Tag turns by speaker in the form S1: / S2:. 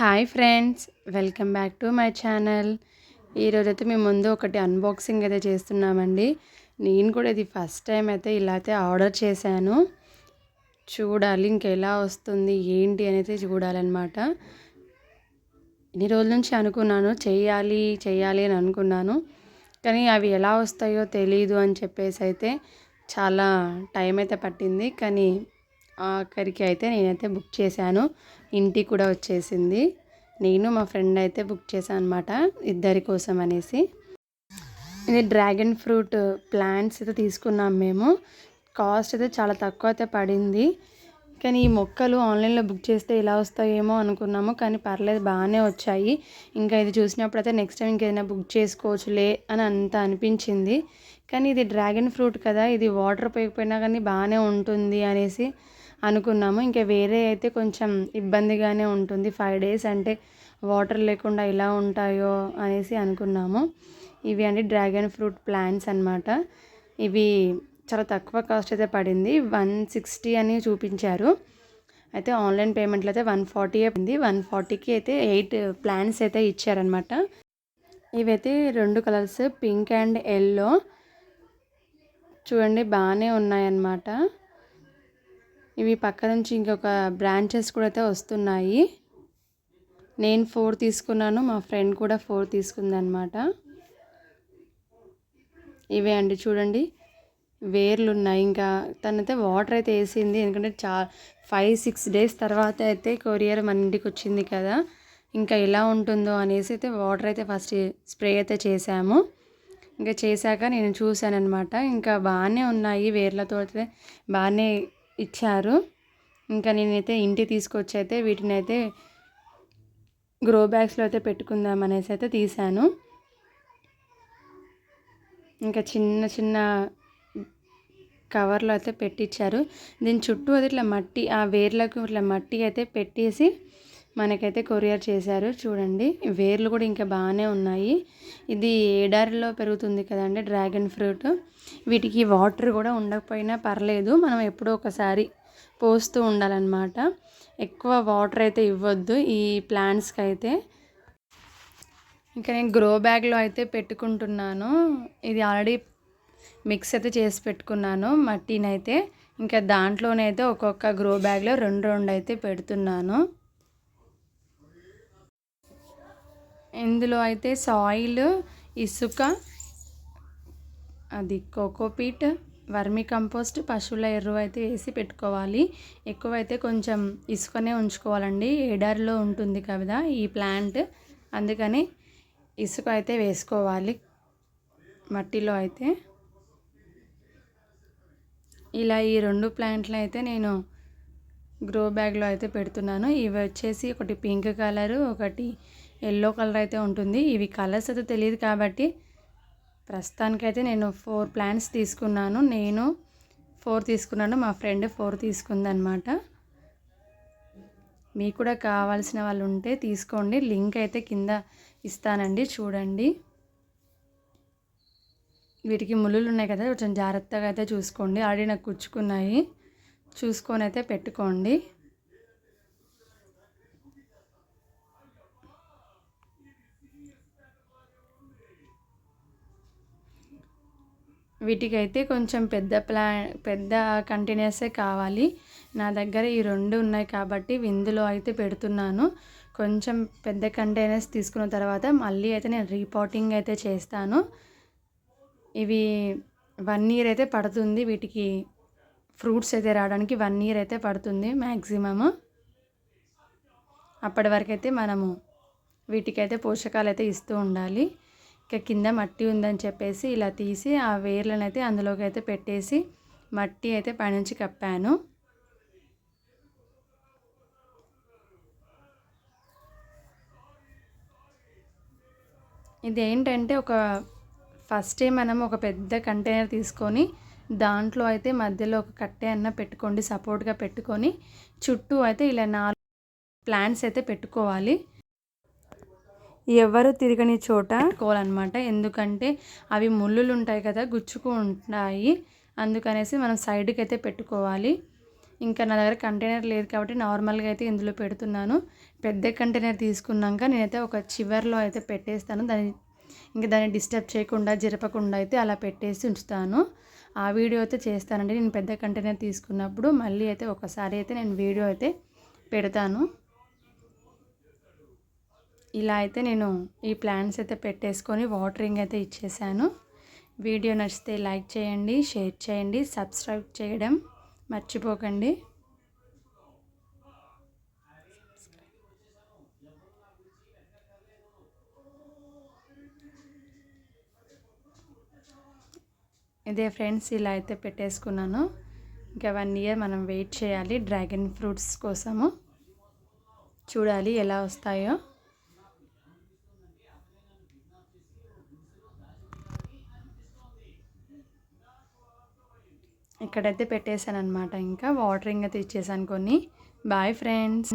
S1: Hi friends welcome back to my channel ఈరోజైతే మేము ముందు ఒకటి అన్బాక్సింగ్ అయితే చేస్తున్నామండి. నేను కూడా ఇది ఫస్ట్ టైం అయితే ఇలా అయితే ఆర్డర్ చేశాను. చూడాలి ఇంకెలా వస్తుంది ఏంటి అనేది చూడాలన్నమాట. ఇన్ని రోజుల నుంచి అనుకున్నాను చేయాలి చేయాలి అని అనుకున్నాను. కానీ అవి ఎలా వస్తాయో తెలీదు అని చెప్పేసి అయితే చాలా టైం అయితే పట్టింది. కానీ ఆఖరికి అయితే నేనైతే బుక్ చేశాను. ఇంటికి కూడా వచ్చేసింది. నేను మా ఫ్రెండ్ అయితే బుక్ చేశాను అనమాట ఇద్దరి కోసం అనేసి. ఇది డ్రాగన్ ఫ్రూట్ ప్లాంట్స్ అయితే తీసుకున్నాం మేము. కాస్ట్ అయితే చాలా తక్కువ అయితే పడింది. కానీ ఈ మొక్కలు ఆన్లైన్లో బుక్ చేస్తే ఇలా వస్తాయేమో అనుకున్నాము. కానీ పర్లేదు బాగానే వచ్చాయి. ఇంకా ఇది చూసినప్పుడు అయితే నెక్స్ట్ టైం ఇంకేదైనా బుక్ చేసుకోవచ్చులే అని అంత అనిపించింది. కానీ ఇది డ్రాగన్ ఫ్రూట్ కదా ఇది వాటర్ పోయకపోయినా కానీ బాగానే ఉంటుంది అనేసి అనుకున్నాము. ఇంకా వేరే అయితే కొంచెం ఇబ్బందిగానే ఉంటుంది. ఫైవ్ డేస్ అంటే వాటర్ లేకుండా ఎలా ఉంటాయో అనేసి అనుకున్నాము. ఇవి అండి డ్రాగన్ ఫ్రూట్ ప్లాంట్స్ అనమాట ఇవి చాలా తక్కువ కాస్ట్ అయితే పడింది. వన్ సిక్స్టీ అని చూపించారు. అయితే ఆన్లైన్ పేమెంట్లో అయితే వన్ ఫార్టీ ఉంది వన్ ఫార్టీకి అయితే ఎయిట్ ప్లాంట్స్ అయితే ఇచ్చారనమాట ఇవైతే రెండు కలర్స్ పింక్ అండ్ ఎల్లో చూడండి బాగానే ఉన్నాయన్నమాట. ఇవి పక్క నుంచి ఇంకొక బ్రాంచెస్ కూడా అయితే వస్తున్నాయి. నేను ఫోర్ తీసుకున్నాను మా ఫ్రెండ్ కూడా ఫోర్ తీసుకుందనమాట ఇవే అండి చూడండి. వేర్లు ఉన్నాయి ఇంకా తనైతే వాటర్ అయితే వేసింది. ఎందుకంటే చా ఫైవ్ సిక్స్ డేస్ తర్వాత అయితే కొరియర్ మన ఇంటికి వచ్చింది కదా. ఇంకా ఎలా ఉంటుందో అనేసి అయితే వాటర్ అయితే ఫస్ట్ స్ప్రే అయితే చేశాము. ఇంకా చేశాక నేను చూశాను అనమాట ఇంకా బాగానే ఉన్నాయి వేర్లతో అయితే. బాగానే ఇచ్చారు. ఇంకా నేనైతే ఇంటికి తీసుకొచ్చి అయితే వీటిని అయితే గ్రో బ్యాగ్స్లో అయితే పెట్టుకుందాం అనేసి అయితే తీశాను. ఇంకా చిన్న చిన్న కవర్లో అయితే పెట్టించారు దీని చుట్టూ అది ఇట్లా మట్టి ఆ వేర్లకు ఇట్లా మట్టి అయితే పెట్టేసి మనకైతే కొరియర్ చేశారు. చూడండి వేర్లు కూడా ఇంకా బాగానే ఉన్నాయి. ఇది ఏడారిలో పెరుగుతుంది కదండి డ్రాగన్ ఫ్రూట్. వీటికి వాటర్ కూడా ఉండకపోయినా పర్లేదు. మనం ఎప్పుడో ఒకసారి పోస్తూ ఉండాలన్నమాట. ఎక్కువ వాటర్ అయితే ఇవ్వద్దు ఈ ప్లాంట్స్కి అయితే. ఇంకా నేను గ్రో బ్యాగ్లో అయితే పెట్టుకుంటున్నాను. ఇది ఆల్రెడీ మిక్స్ అయితే చేసి పెట్టుకున్నాను. మట్టినైతే. ఇంకా దాంట్లోనైతే ఒక్కొక్క గ్రో బ్యాగ్లో రెండు రెండు అయితే పెడుతున్నాను. ఇందులో అయితే సాయిల్ ఇసుక అది కోకోపీట్ వర్మి కంపోస్ట్ పశువుల ఎరువు అయితే వేసి పెట్టుకోవాలి. ఎక్కువైతే కొంచెం ఇసుకనే ఉంచుకోవాలండి. ఎడారిలో ఉంటుంది కదా ఈ ప్లాంట్. అందుకని ఇసుక అయితే వేసుకోవాలి మట్టిలో అయితే. ఇలా ఈ రెండు ప్లాంట్లు అయితే నేను గ్రో బ్యాగ్లో అయితే పెడుతున్నాను. ఇవి వచ్చేసి ఒకటి పింక్ కలరు ఒకటి ఎల్లో కలర్ అయితే ఉంటుంది. ఇవి కలర్స్ అయితే తెలియదు కాబట్టి ప్రస్తుతానికైతే నేను ఫోర్ ప్లాంట్స్ తీసుకున్నాను. నేను ఫోర్ తీసుకున్నాను మా ఫ్రెండ్ ఫోర్ తీసుకుందనమాట మీకు కూడా కావాల్సిన వాళ్ళు ఉంటే తీసుకోండి. లింక్ అయితే కింద ఇస్తానండి చూడండి. వీటికి ముళ్ళు ఉన్నాయి కదా కొంచెం జాగ్రత్తగా అయితే చూసుకోండి. ఆడి నాకు కుచ్చుకున్నాయి చూసుకొని అయితే పెట్టుకోండి. వీటికైతే కొంచెం పెద్ద ప్లా పెద్ద కంటైనర్సే కావాలి. నా దగ్గర ఈ రెండు ఉన్నాయి కాబట్టి ఇందులో అయితే పెడుతున్నాను. కొంచెం పెద్ద కంటైనర్స్ తీసుకున్న తర్వాత మళ్ళీ అయితే నేను రీపాటింగ్ అయితే చేస్తాను. ఇవి వన్ ఇయర్ అయితే పడుతుంది. వీటికి ఫ్రూట్స్ అయితే రావడానికి వన్ ఇయర్ అయితే పడుతుంది మ్యాక్సిమము అప్పటి వరకు అయితే మనము వీటికైతే పోషకాలు అయితే ఇస్తూ ఉండాలి. ఇక కింద మట్టి ఉందని చెప్పేసి ఇలా తీసి ఆ వేర్లను అయితే అందులోకి అయితే పెట్టేసి మట్టి అయితే పైనుంచి కప్పాను. ఇదేంటంటే ఒక ఫస్టే మనం ఒక పెద్ద కంటైనర్ తీసుకొని దాంట్లో అయితే మధ్యలో ఒక కట్టె అన్న పెట్టుకోండి సపోర్ట్గా పెట్టుకొని. చుట్టూ అయితే ఇలా నాలుగు ప్లాంట్స్ అయితే పెట్టుకోవాలి. ఎవరు తిరగని చోట పెట్టుకోవాలన్నమాట ఎందుకంటే అవి ముళ్ళులు ఉంటాయి కదా గుచ్చుకు ఉంటాయి అందుకనేసి మనం సైడ్కి అయితే పెట్టుకోవాలి. ఇంకా నా దగ్గర కంటైనర్ లేదు కాబట్టి నార్మల్గా అయితే ఇందులో పెడుతున్నాను. పెద్ద కంటైనర్ తీసుకున్నాక నేనైతే ఒక చివర్లో అయితే పెట్టేస్తాను. దాన్ని ఇంకా దాన్ని డిస్టర్బ్ చేయకుండా జరపకుండా అయితే అలా పెట్టేసి ఉంచుతాను. ఆ వీడియో అయితే చేస్తానండి. నేను పెద్ద కంటైనర్ తీసుకున్నప్పుడు మళ్ళీ అయితే ఒకసారి అయితే నేను వీడియో అయితే పెడతాను. ఇలా అయితే నేను ఈ ప్లాంట్స్ అయితే పెట్టేసుకొని వాటరింగ్ అయితే ఇచ్చేసాను. వీడియో నచ్చితే లైక్ చేయండి షేర్ చేయండి సబ్స్క్రైబ్ చేయడం మర్చిపోకండి. ఇదే ఫ్రెండ్స్ ఇలా అయితే పెట్టేసుకున్నాను. ఇంకా వన్ ఇయర్ మనం వెయిట్ చేయాలి డ్రాగన్ ఫ్రూట్స్ కోసము. చూడాలి ఎలా వస్తాయో. ఇక్కడైతే పెట్టేశాను అనమాట ఇంకా వాటరింగ్ అయితే ఇచ్చేసాను కొన్ని. Bye friends